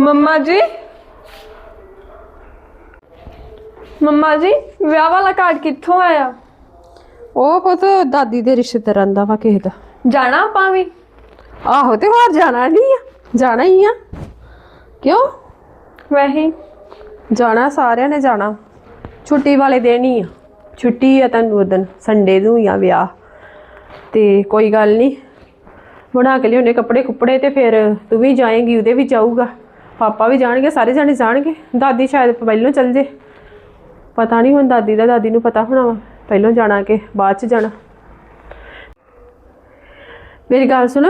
ਮੰਮਾ ਜੀ। ਮੰਮਾ ਜੀ ਵਿਆਹ ਵਾਲਾ ਕਾਰਡ ਕਿੱਥੋਂ ਆਇਆ? ਉਹ ਪੁੱਤ ਦਾਦੀ ਦੇ ਰਿਸ਼ਤੇਦਾਰਾਂ ਦਾ ਵਾ ਕਿਸੇ ਦਾ। ਜਾਣਾ ਆਪਾਂ ਵੀ? ਆਹੋ ਤੇ ਹੋਰ ਜਾਣਾ ਨਹੀਂ ਆ ਜਾਣਾ ਹੀ ਆ। ਕਿਉਂ? ਵੈਸੇ ਜਾਣਾ ਸਾਰਿਆਂ ਨੇ ਜਾਣਾ। ਛੁੱਟੀ ਵਾਲੇ ਦਿਨ ਹੀ ਆ। ਛੁੱਟੀ ਆ ਤੈਨੂੰ ਉਦਨ ਸੰਡੇ ਨੂੰ ਹੀ ਆ ਵਿਆਹ। ਤੇ ਕੋਈ ਗੱਲ ਨਹੀਂ। ਬਣਾ ਕੇ ਲਿਆਉਣੇ ਕੱਪੜੇ ਕੁੱਪੜੇ ਤੇ ਫਿਰ ਤੂੰ ਵੀ ਜਾਏਂਗੀ ਉਹਦੇ ਵੀ ਜਾਊਗਾ। ਪਾਪਾ ਵੀ ਜਾਣਗੇ ਸਾਰੇ ਜਾਣੇ ਜਾਣਗੇ। ਦਾਦੀ ਸ਼ਾਇਦ ਪਹਿਲਾਂ ਚੱਲ ਜੇ। ਪਤਾ ਨਹੀਂ ਹੁਣ ਦਾਦੀ ਦਾ ਦਾਦੀ ਨੂੰ ਪਤਾ ਹੋਣਾ ਵਾ। ਪਹਿਲਾਂ ਜਾਣਾ ਕਿ ਬਾਅਦ ਚ ਜਾਣਾ। ਮੇਰੀ ਗੱਲ ਸੁਣ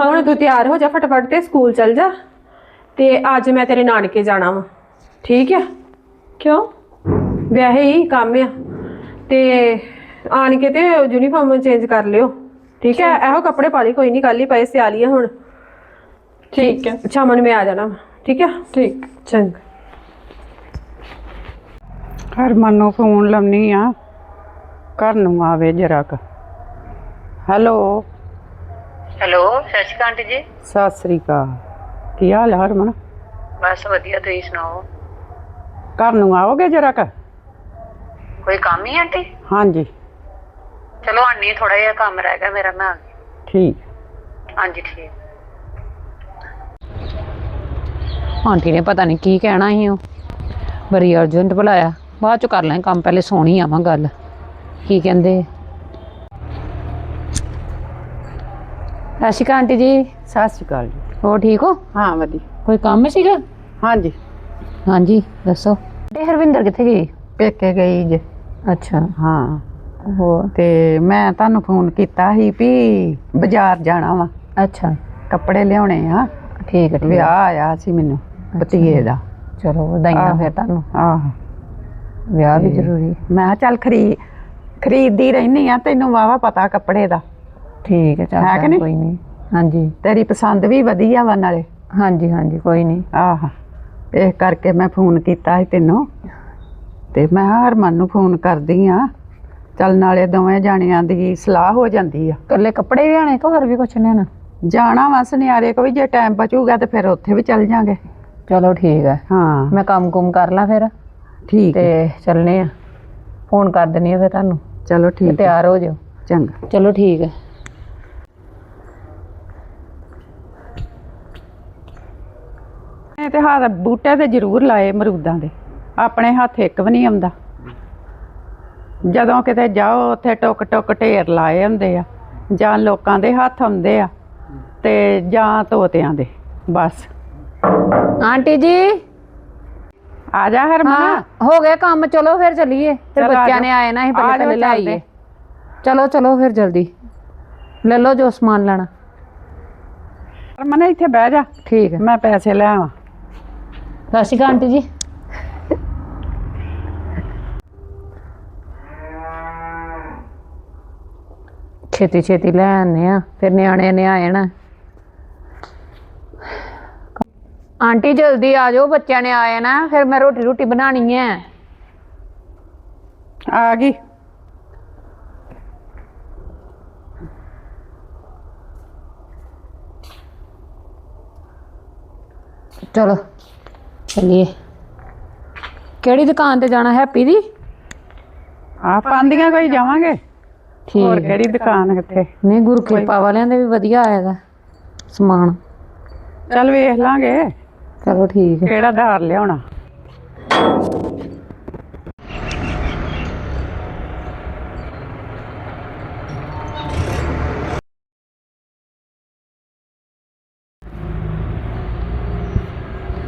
ਹੁਣ ਤੂੰ ਤਿਆਰ ਹੋ ਜਾ ਫਟਾਫਟ ਤੇ ਸਕੂਲ ਚੱਲ ਜਾ। ਤੇ ਅੱਜ ਮੈਂ ਤੇਰੇ ਨਾਨਕੇ ਜਾਣਾ ਵਾ। ਠੀਕ ਆ? ਕਿਉਂ? ਵਿਆਹੇ ਹੀ ਕੰਮ ਆ। ਤੇ ਆਣ ਕੇ ਤੇ ਯੂਨੀਫਾਰਮ ਚੇਂਜ ਕਰ ਲਿਓ। ਠੀਕ ਹੈ ਇਹੋ ਕੱਪੜੇ ਪਾ ਲਈ ਕੋਈ ਨਹੀਂ ਕੱਲ ਹੀ ਪਏ ਸਿਆ ਲਈ ਆ ਹੁਣ। ਠੀਕ ਹੈ ਸ਼ਾਮ ਨੂੰ ਮੈਂ ਆ ਜਾਣਾ ਵਾ, ਠੀਕ ਹੈ ਠੀਕ ਚੰਗਾ ਹਰਮਨ ਨੂੰ ਫੋਨ ਲਾਉਣੀ ਆ ਘਰ ਨੂੰ ਆਵੇ ਜਰਾ ਕ ਹੈਲੋ ਹੈਲੋ ਸਤਿ ਸ਼੍ਰੀ ਅਕਾਲ ਆਂਟੀ ਜੀ ਸਤਿ ਸ੍ਰੀ ਅਕਾਲ ਕੀ ਹਾਲ ਹੈ ਹਰਮਨ ਬਸ ਵਧੀਆ ਤੁਸੀਂ ਸੁਣਾਓ ਘਰ ਨੂੰ ਆਓਗੇ ਜਰਾ ਕ ਕੋਈ ਕੰਮ ਹੀ ਆਂਟੀ ਹਾਂਜੀ ਚਲੋ ਆਨੀ ਥੋੜਾ ਜਿਹਾ ਕੰਮ ਰਹਿ ਗਿਆ ਮੇਰਾ ਮੈਂ ਆ ਗਈ ਠੀਕ ਹਾਂਜੀ ਠੀਕ ਆਂਟੀ ਨੇ ਪਤਾ ਨਹੀਂ ਕੀ ਕਹਿਣਾ ਸੀ ਉਹ। ਬੜੀ ਅਰਜੈਂਟ ਬੁਲਾਇਆ ਬਾਅਦ ਚ ਕਰ ਲਾਂ ਕੰਮ ਪਹਿਲੇ ਸੋਣੀ ਆਵਾਂ ਗੱਲ। ਕੀ ਕਹਿੰਦੇ? ਅਕਾਲ ਆਂਟੀ ਜੀ। ਸਤਿ ਸ੍ਰੀ ਅਕਾਲ ਜੀ। ਹੋ ਠੀਕ ਹੋ? ਹਾਂ ਵਧੀਆ। ਕੋਈ ਕੰਮ ਸੀਗਾ? ਹਾਂਜੀ। ਹਾਂਜੀ ਦੱਸੋ। ਤੇ ਹਰਵਿੰਦਰ ਕਿੱਥੇ ਗਈ? ਪੇਕੇ ਗਈ ਜੇ। ਅੱਛਾ। ਹਾਂ। ਹੋਰ? ਤੇ ਮੈਂ ਤੁਹਾਨੂੰ ਫੋਨ ਕੀਤਾ ਸੀ ਵੀ ਬਾਜ਼ਾਰ ਜਾਣਾ ਵਾ। ਅੱਛਾ। ਕੱਪੜੇ ਲਿਆਉਣੇ ਆ। ਠੀਕ ਹੈ ਠੀਕ ਹੈ। ਵਿਆਹ ਆਇਆ ਸੀ ਮੈਨੂੰ। ਭਤੀਏ ਦਾ। ਚਲੋ ਵਧਾਈਆਂ ਆਹੋ। ਫਿਰ ਤੁਹਾਨੂੰ। ਆਹੋ। ਵਿਆਹ ਵੀ ਜ਼ਰੂਰੀ ਮੈਂ ਕਿਹਾ ਚੱਲ ਖਰੀ ਖਰੀਦਦੀ ਰਹਿਨੀ ਆ ਤੈਨੂੰ ਵਾਵਾ ਪਤਾ ਕੱਪੜੇ ਦਾ। ਠੀਕ ਹੈ ਚੱਲ ਹੈ ਕਿ ਨਹੀਂ? ਕੋਈ ਨਹੀਂ। ਹਾਂਜੀ। ਤੇਰੀ ਪਸੰਦ ਵੀ ਵਧੀਆ ਵਾ ਨਾਲੇ। ਹਾਂਜੀ ਹਾਂਜੀ ਕੋਈ ਨਹੀਂ। ਆਹ। ਇਹ ਕਰਕੇ ਮੈਂ ਫੋਨ ਕੀਤਾ ਸੀ ਤੈਨੂੰ। ਤੇ ਮੈਂ ਕਿਹਾ ਹਰਮਨ ਨੂੰ ਫੋਨ ਕਰਦੀ ਆ ਚੱਲ ਨਾਲੇ ਦੋਵੇਂ ਜਾਣਿਆਂ ਦੀ ਸਲਾਹ ਹੋ ਜਾਂਦੀ ਆ। ਇਕੱਲੇ ਕੱਪੜੇ ਵੀ ਆਣੇ ਕਿ ਹੋਰ ਵੀ ਕੁਛ ਲੈਣਾ? ਜਾਣਾ ਵਾ ਸੁਨਿਆਰੇ ਕੋ ਵੀ ਜੇ ਟਾਈਮ ਬਚੂਗਾ ਤੇ ਫਿਰ ਉੱਥੇ ਵੀ ਚੱਲ ਜਾਾਂਗੇ। ਚਲੋ ਠੀਕ ਹੈ। ਹਾਂ। ਮੈਂ ਕੰਮ ਕੁਮ ਕਰ ਲਾਂ ਫਿਰ। ਠੀਕ ਹੈ। ਤੇ ਚੱਲਨੇ ਆ। ਫੋਨ ਕਰ ਦਿੰਨੀ ਆ ਫਿਰ ਤੁਹਾਨੂੰ। ਚਲੋ ਠੀਕ ਹੈ। ਤਿਆਰ ਹੋ ਜਾਓ। ਚੰਗਾ। ਚਲੋ ਠੀਕ ਹੈ। ਮੈਂ ਤੇ ਹੱਥ ਬੂਟੇ ਤੇ ਜ਼ਰੂਰ ਲਾਏ ਅਮਰੂਦਾਂ ਦੇ। ਆਪਣੇ ਹੱਥ ਇੱਕ ਵੀ ਨਹੀਂ ਆਉਂਦਾ। ਜਦੋਂ ਕਿਤੇ ਜਾਓ ਉੱਥੇ ਟੁਕ ਟੁਕ ਢੇਰ ਲਾਏ ਹੁੰਦੇ ਆ। ਜਾਂ ਲੋਕਾਂ ਦੇ ਹੱਥ ਆਉਂਦੇ ਆ ਤੇ ਜਾਂ ਤੋਤਿਆਂ ਦੇ। ਬਸ। ਆਂਟੀ ਜੀ ਆ ਜਾ ਹਰਮਨ ਹਾਂ ਹੋ ਗਿਆ ਕੰਮ ਚਲੋ ਫਿਰ ਚੱਲੀਏ ਫਿਰ ਚਲੋ ਆ ਬੱਚਿਆਂ ਜਾਓ। ਨੇ ਆਏ ਨਾ ਅਸੀਂ ਆ ਪਹਿਲੇ ਜਾਓ ਪਹਿਲੇ ਲੈ ਚੱਲਦੇ। ਆਈਏ ਚਲੋ ਚਲੋ ਫਿਰ ਜਲਦੀ ਲੈ ਲਓ ਜੋ ਸਮਾਨ ਲੈਣਾ ਹਰਮਨ ਇੱਥੇ ਬਹਿ ਜਾ ਠੀਕ ਹੈ ਮੈਂ ਪੈਸੇ ਲੈ ਆਵਾਂ ਸਤਿ ਸ਼੍ਰੀ ਅਕਾਲ ਆਂਟੀ ਜੀ ਛੇਤੀ ਛੇਤੀ ਲੈ ਆਨੇ ਆ ਫਿਰ ਨਿਆਣਿਆਂ ਨੇ ਆ ਜਾਣਾ ਆਂਟੀ ਜਲਦੀ ਆ ਜਾਓ ਬੱਚਿਆਂ ਨੇ ਆ ਜਾਣਾ ਫਿਰ ਮੈਂ ਰੋਟੀ ਰੋਟੀ ਬਣਾਣੀ ਹੈ ਆ ਗਈ। ਚਲੋ ਚਲਿਏ। ਕਿਹੜੀ ਦੁਕਾਨ ਤੇ ਜਾਣਾ ਹੈਪੀ ਦੀ? ਆ ਪਾਂਦੀਆਂ ਕੋਈ ਜਾਵਾਂਗੇ? ਠੀਕ ਹੋਰ। ਕਿਹੜੀ ਦੁਕਾਨ ਕਿੱਥੇ? ਨਹੀਂ ਗੁਰੂ ਕਿਰਪਾ ਵਾਲਿਆਂ ਦੇ ਵੀ ਵਧੀਆ ਆਏਗਾ ਸਮਾਨ। ਚੱਲ ਵੇਖ ਲਾਂਗੇ। ਚਲੋ ਠੀਕ ਹੈ। ਕਿਹੜਾ ਧਾਰ ਲਿਆਉਣਾ?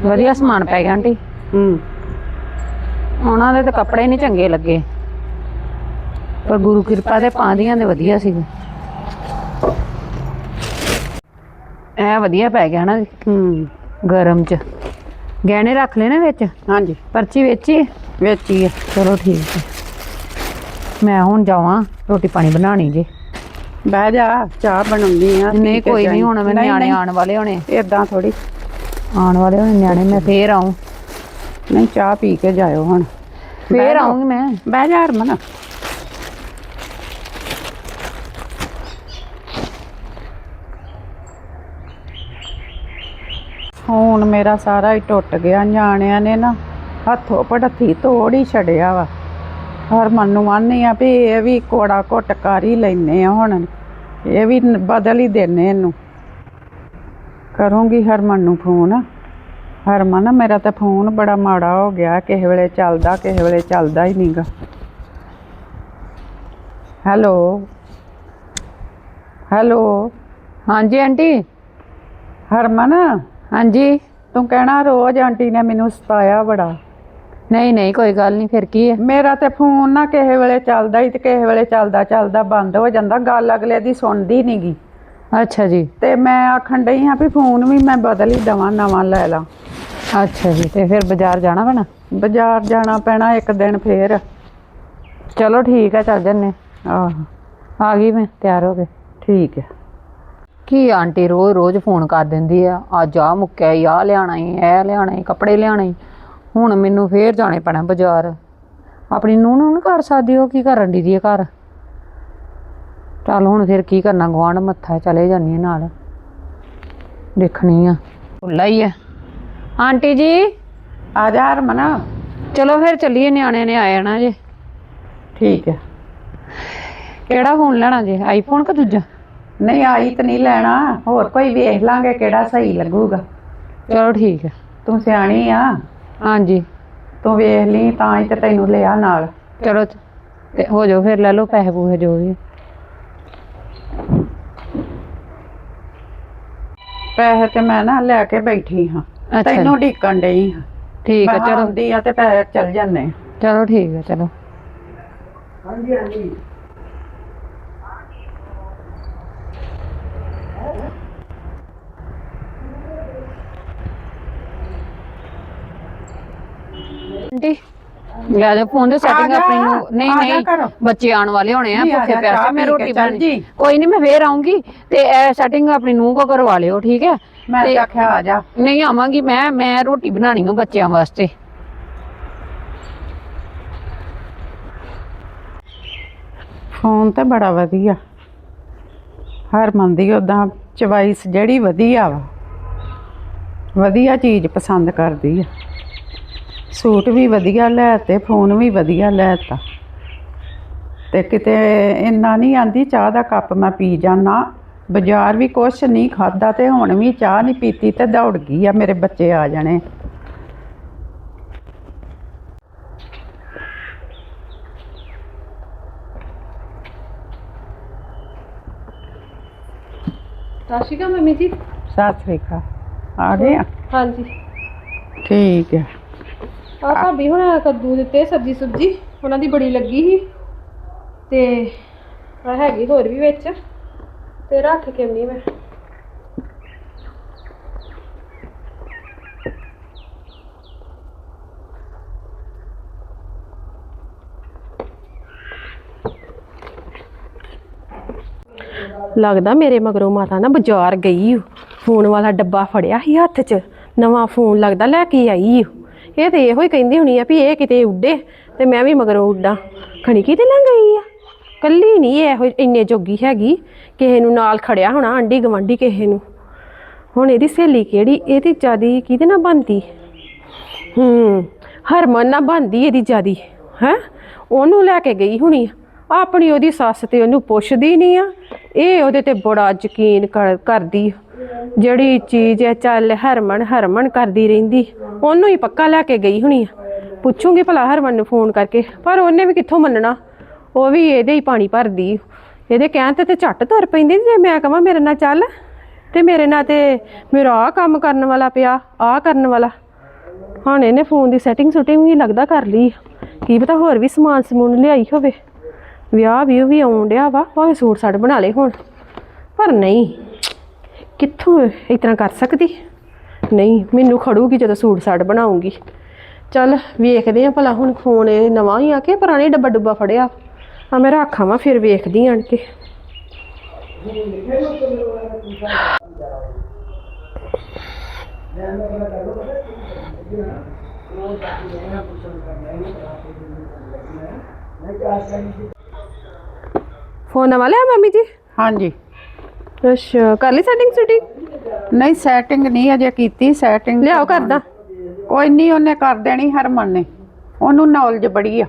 ਵਧੀਆ ਸਮਾਨ ਪੈ ਗਿਆ ਆਂਟੀ। ਹੂੰ। ਉਹਨਾਂ ਦੇ ਤਾਂ ਕੱਪੜੇ ਨਹੀਂ ਚੰਗੇ ਲੱਗੇ। ਪਰ ਗੁਰੂ ਕਿਰਪਾ ਦੇ ਪਾਂਦੀਆਂ ਦੇ ਵਧੀਆ ਸੀਗੇ। ਐ ਵਧੀਆ ਪੈ ਗਿਆ ਨਾ ਹੂੰ। ਗਰਮ ਚ। ਗਹਿਣੇ ਰੱਖ ਲੈਣੇ ਵਿੱਚ? ਹਾਂਜੀ। ਪਰਚੀ ਵੇਚੀ? ਵੇਚੀ ਹੈ ਚਲੋ ਠੀਕ ਹੈ ਮੈਂ ਹੁਣ ਜਾਵਾਂ ਰੋਟੀ ਪਾਣੀ ਬਣਾਣੀ ਜੇ। ਬਹਿ ਜਾ ਚਾਹ ਬਣਾਉਂਦੀ ਆ ਨਹੀਂ ਕੋਈ ਨਹੀਂ ਹੁਣ ਮੈਂ ਨਿਆਣੇ ਆਉਣ ਵਾਲੇ ਹੋਣੇ। ਇਦਾਂ ਥੋੜੀ ਆਉਣ ਵਾਲੇ ਹੋਣੇ ਨਿਆਣੇ ਮੈਂ ਫੇਰ ਆਉਂ ਨਹੀਂ ਚਾਹ ਪੀ ਕੇ ਜਾਇਓ ਹੁਣ। ਫੇਰ ਆਉਂਗੀ ਮੈਂ। ਬਹਿ ਜਾ ਹਰਮਨ। ਫੋਨ ਮੇਰਾ ਸਾਰਾ ਹੀ ਟੁੱਟ ਗਿਆ ਨਿਆਣਿਆਂ ਨੇ ਨਾ ਹੱਥੋਂ ਪੜਥੀ ਤੋੜ ਹੀ ਛੜਿਆ ਵਾ। ਹਰਮਨ ਨੂੰ ਆਨੀ ਆ ਵੀ ਇਹ ਵੀ ਕੋੜਾ ਘੁੱਟ ਕਰ ਹੀ ਲੈਨੇ ਆ ਹੁਣ ਇਹ ਵੀ ਬਦਲ ਹੀ ਦੇਨੇ ਇਹਨੂੰ। ਕਰੂੰਗੀ ਹਰਮਨ ਨੂੰ ਫੋਨ। ਹਰਮਨ ਮੇਰਾ ਤਾਂ ਫੋਨ ਬੜਾ ਮਾੜਾ ਹੋ ਗਿਆ ਕਿਸੇ ਵੇਲੇ ਚੱਲਦਾ ਕਿਸੇ ਵੇਲੇ ਚੱਲਦਾ ਹੀ ਨਹੀਂਗਾ ਹੈਲੋ? ਹੈਲੋ? ਹਾਂਜੀ ਆਂਟੀ। ਹਰਮਨ? ਹਾਂਜੀ ਤੂੰ ਕਹਿਣਾ ਰੋਜ਼ ਆਂਟੀ ਨੇ ਮੈਨੂੰ ਸਤਾਇਆ ਬੜਾ। ਨਹੀਂ ਨਹੀਂ ਕੋਈ ਗੱਲ ਨਹੀਂ ਫਿਰ ਕੀ ਹੈ? ਮੇਰਾ ਤੇ ਫੋਨ ਨਾ ਕਿਸੇ ਵੇਲੇ ਚੱਲਦਾ ਹੀ ਤੇ ਕਿਸੇ ਵੇਲੇ ਚੱਲਦਾ ਚੱਲਦਾ ਬੰਦ ਹੋ ਜਾਂਦਾ ਗੱਲ ਅਗਲੇ ਦੀ ਸੁਣਦੀ ਨਹੀਂਗੀ ਅੱਛਾ ਜੀ। ਤੇ ਮੈਂ ਆਖਣ ਡਈ ਹਾਂ ਵੀ ਫੋਨ ਵੀ ਮੈਂ ਬਦਲ ਹੀ ਦਵਾਂ ਨਵਾਂ ਲੈ ਲਾਂ। ਅੱਛਾ ਜੀ ਤੇ ਫਿਰ ਬਾਜ਼ਾਰ ਜਾਣਾ ਪੈਣਾ? ਬਾਜ਼ਾਰ ਜਾਣਾ ਪੈਣਾ ਇੱਕ ਦਿਨ ਫੇਰ। ਚਲੋ ਠੀਕ ਹੈ ਚੱਲ ਜੰਨੇ ਆਹ। ਆ ਗਈ ਮੈਂ ਤਿਆਰ ਹੋ ਕੇ। ਠੀਕ ਹੈ। ਕੀ ਆਂਟੀ ਰੋਜ਼ ਰੋਜ਼ ਫੋਨ ਕਰ ਦਿੰਦੀ ਆ? ਅੱਜ ਆ ਮੁੱਕਿਆ ਈ ਆ ਲਿਆਣਾ ਈ ਇਹ ਲਿਆਣਾ ਈ ਕੱਪੜੇ ਲਿਆਣੇ ਈ। ਹੁਣ ਮੈਨੂੰ ਫੇਰ ਜਾਣੇ ਪੈਣਾ ਬਾਜ਼ਾਰ। ਆਪਣੀ ਨੂੰਹ ਨੂੰ ਨੀ ਕਰ ਸਕਦੀ ਉਹ ਕੀ ਕਰਨ ਦੀ ਦੀ ਘਰ? ਚੱਲ ਹੁਣ ਫਿਰ ਕੀ ਕਰਨਾ ਗਵਾਂਢ ਮੱਥਾ ਚਲੇ ਜਾਨੀ ਆ ਨਾਲ। ਦੇਖਣੀ ਆ। ਭੁੱਲਾ ਹੀ ਆ। ਆਂਟੀ ਜੀ? ਆ ਜਾ ਹਰਮਨ। ਚਲੋ ਫਿਰ ਚੱਲੀਏ ਨਿਆਣੇ ਨੇ ਆ ਜਾਣਾ ਜੇ। ਠੀਕ ਹੈ ਕਿਹੜਾ ਫੋਨ ਲੈਣਾ ਜੇ ਆਈਫੋਨ ਕਿ ਦੂਜਾ? ਨਹੀਂ ਆਈ ਤਾਂ ਨਹੀਂ ਲੈਣਾ। ਹੋਰ ਕੋਈ ਵੇਖ ਲਾਂਗੇ ਕਿਹੜਾ ਸਹੀ ਲੱਗੂਗਾ। ਚਲੋ ਠੀਕ ਹੈ। ਤੂੰ ਸਿਆਣੀ ਆ। ਹਾਂਜੀ। ਤੂੰ ਵੇਖ ਲਈ ਤਾਂ ਹੀ ਤੇ ਤੈਨੂੰ ਲਿਆ ਨਾਲ। ਚਲੋ ਤੇ ਹੋ ਜਾਓ ਫਿਰ ਲੈ ਲਓ ਪੈਸੇ ਪੂਸੇ ਜੋ ਵੀ ਪੈਸੇ ਤੇ ਮੈਂ ਨਾ ਲੈ ਕੇ ਬੈਠੀ ਹਾਂ। ਅੱਛਾ। ਤੈਨੂੰ ਢੀਕਣ ਡਈ ਹਾਂ। ਠੀਕ ਹੈ ਮੈਂ ਚਲੋ। ਆਉਂਦੀ ਆ ਤੇ ਪੈਸੇ ਚੱਲ ਜਾਂਦੇ ਚਲੋ ਠੀਕ ਹੈ ਚਲੋ। ਆਂਟੀ ਲੈ ਫੋਨ ਦੇ ਸੈਟਿੰਗ ਆ ਜਾ, ਆਪਣੀ ਨੂੰ। ਨਹੀਂ ਆ ਜਾ ਨਹੀਂ। ਬੱਚੇ ਆਉਣ ਵਾਲੇ ਹੋਣੇ ਆ ਆ ਭੁੱਖੇ ਜਾ, ਪਿਆਸੇ ਮੈਂ ਪੀ ਰੋਟੀ ਚੱਲ ਬਣਾਣੀ ਜੀ। ਕੋਈ ਨਹੀਂ ਮੈਂ ਫੇਰ ਆਉਂਗੀ ਤੇ ਇਹ ਸੈਟਿੰਗ ਆਪਣੀ ਨੂੰ ਕੋ ਕਰਵਾ ਲਿਓ ਠੀਕ ਹੈ? ਮੈਂ ਤੇ- ਤਾਂ ਆਖਿਆ ਆ ਜਾ। ਨਹੀਂ ਆਵਾਂਗੀ ਮੈਂ ਮੈਂ ਰੋਟੀ ਬਣਾਣੀ ਹੈ ਬੱਚਿਆਂ ਵਾਸਤੇ। ਫੋਨ ਤੇ ਬੜਾ ਵਧੀਆ। ਹਰਮਨ ਦੀ ਉਦਾਂ ਚਵਾਈਸ ਜਿਹੜੀ ਵਧੀਆ ਵਾ। ਵਧੀਆ ਚੀਜ਼ ਪਸੰਦ ਕਰਦੀ ਆ। ਸੂਟ ਵੀ ਵਧੀਆ ਲੈ ਤੇ ਫੋਨ ਵੀ ਵਧੀਆ ਲੈ ਤਾ। ਤੇ ਕਿਤੇ ਇੰਨਾ ਨਹੀਂ ਆਂਦੀ ਚਾਹ ਦਾ ਕੱਪ ਮੈਂ ਪੀ ਜਾਣਾ ਬਾਜ਼ਾਰ ਵੀ ਕੁਛ ਨਹੀਂ ਖਾਦਾ ਤੇ ਹੁਣ ਵੀ ਚਾਹ ਨਹੀਂ ਪੀਤੀ ਤੇ ਦੌੜ ਗਈ ਆ ਮੇਰੇ ਬੱਚੇ ਆ ਜਾਣੇ। ਅਕਾਲ ਮੰਮੀ ਜੀ। ਸਤਿ ਸ੍ਰੀ ਅਕਾਲ। ਆ ਗਏ ਆ? ਹਾਂਜੀ। ਠੀਕ ਹੈ ਆ ਭਾਬੀ ਹੁਣ ਕੱਦੂ ਦਿੱਤੇ ਸਬਜੀ ਸੁਬਜੀ, ਉਹਨਾਂ ਦੀ ਬੜੀ ਲੱਗੀ ਸੀ ਤੇ ਆ ਹੈਗੀ ਹੋਰ ਵੀ ਵਿੱਚ, ਤੇ ਰੱਖ ਕੇ ਆਉਣੀ ਮੈਂ ਲੱਗਦਾ ਮੇਰੇ ਮਗਰੋਂ ਮਾਤਾ ਨਾ ਬਾਜ਼ਾਰ ਗਈ ਓ। ਫੋਨ ਵਾਲਾ ਡੱਬਾ ਫੜਿਆ ਸੀ ਹੱਥ 'ਚ, ਨਵਾਂ ਫੋਨ ਲੱਗਦਾ ਲੈ ਕੇ ਆਈ ਓ। ਇਹ ਤੇ ਇਹੋ ਹੀ ਕਹਿੰਦੀ ਹੋਣੀ ਆ ਵੀ ਇਹ ਕਿਤੇ ਉੱਡੇ ਤੇ ਮੈਂ ਵੀ ਮਗਰੋਂ ਉੱਡਾਂ। ਖਣੀ ਕਿਤੇ ਲੈ ਗਈ ਆ? ਕੱਲੀ ਨਹੀਂ ਇਹੋ ਇੰਨੇ ਜੋਗੀ ਹੈਗੀ, ਕਿਸੇ ਨੂੰ ਨਾਲ ਖੜਿਆ ਹੋਣਾ, ਆਂਢੀ ਗਵਾਂਢੀ ਕਿਸੇ ਨੂੰ। ਹੁਣ ਇਹਦੀ ਸਹੇਲੀ ਕਿਹੜੀ? ਇਹਦੀ ਜਿਆਦੀ ਕਿਹਦੇ ਨਾਲ ਬੰਦੀ ਹੂੰ, ਹਰਮਨ ਨਾਲ ਬੰਦੀ ਇਹਦੀ ਜਿਆਦੀ, ਹੈ? ਉਹਨੂੰ ਲੈ ਕੇ ਗਈ ਹੋਣੀ ਆਪਣੀ ਉਹਦੀ ਸੱਸ ਤੇ ਉਹਨੂੰ ਪੁੱਛਦੀ ਨਹੀਂ ਆ। ਇਹ ਉਹਦੇ ਤੇ ਬੜਾ ਯਕੀਨ ਕਰ- ਕਰਦੀ ਜਿਹੜੀ ਚੀਜ਼ ਹੈ, ਚੱਲ ਹਰਮਨ ਹਰਮਨ ਕਰਦੀ ਰਹਿੰਦੀ। ਉਹਨੂੰ ਹੀ ਪੱਕਾ ਲੈ ਕੇ ਗਈ ਹੋਣੀ ਆ। ਪੁੱਛੂਗੀ ਭਲਾ ਹਰਮਨ ਨੂੰ ਫੋਨ ਕਰਕੇ, ਪਰ ਉਹਨੇ ਵੀ ਕਿੱਥੋਂ ਮੰਨਣਾ? ਉਹ ਵੀ ਇਹਦੇ ਹੀ ਪਾਣੀ ਭਰਦੀ। ਇਹਦੇ ਕਹਿਣ ਤੇ ਤੇ ਝੱਟ ਤੁਰ ਪੈਂਦੀ ਜੇ ਮੈਂ ਕਹਾਂ ਮੇਰੇ ਨਾਲ ਚੱਲ। ਤੇ ਮੇਰੇ ਨਾਲ ਤੇ ਮੇਰਾ ਆਹ ਕੰਮ ਕਰਨ ਵਾਲਾ ਪਿਆ, ਆਹ ਕਰਨ ਵਾਲਾ। ਹੁਣ ਇਹਨੇ ਫੋਨ ਦੀ ਸੈਟਿੰਗ ਸੁਟਿੰਗ ਵੀ ਲੱਗਦਾ ਕਰ ਲਈ। ਕੀ ਪਤਾ ਹੋਰ ਵੀ ਸਮਾਨ ਸਮੂਨ ਲਿਆਈ ਹੋਵੇ। ਵਿਆਹ ਵੀ ਵੀ ਆਉਣ ਡਿਆ ਵਾ, ਭਾਵੇਂ ਸੂਟ ਸਾੜ ਬਣਾ ਲੇ ਹੁਣ। ਪਰ ਨਹੀਂ। ਕਿੱਥੋਂ ਇਸ ਤਰ੍ਹਾਂ ਕਰ ਸਕਦੀ? ਨਹੀਂ, ਮੈਨੂੰ ਖੜੂਗੀ ਜਦੋਂ ਸੂਟ ਸਾਟ ਬਣਾਉਂਗੀ। ਚੱਲ, ਵੇਖਦੇ ਆ ਭਲਾ ਹੁਣ ਫੋਨ ਇਹ ਨਵਾਂ ਹੀ ਆ ਕੇ ਪੁਰਾਣੇ ਡੱਬਾ ਡੁੱਬਾ ਫੜਿਆ? ਆ ਮੈਂ ਰੱਖਾਂ ਵਾ, ਫਿਰ ਵੇਖਦੀ ਆਣ ਕੇ। ਫੋਨ ਨਵਾਂ ਲਿਆ ਮੰਮੀ ਜੀ? ਹਾਂਜੀ। ਅੱਛਾ ਕਰ ਲਈ ਸੈਟਿੰਗ ਸੁਟਿੰਗ ਨਹੀਂ ਸੈਟਿੰਗ ਨਹੀਂ ਅਜੇ ਕੀਤੀ ਸੈਟਿੰਗ ਲਿਆਓ ਕਰਦਾ ਕੋਈ ਨਹੀਂ ਉਹਨੇ ਕਰ ਦੇਣੀ ਹਰਮਨ ਨੇ। ਉਹਨੂੰ ਨੌਲੇਜ ਬੜੀ ਆ।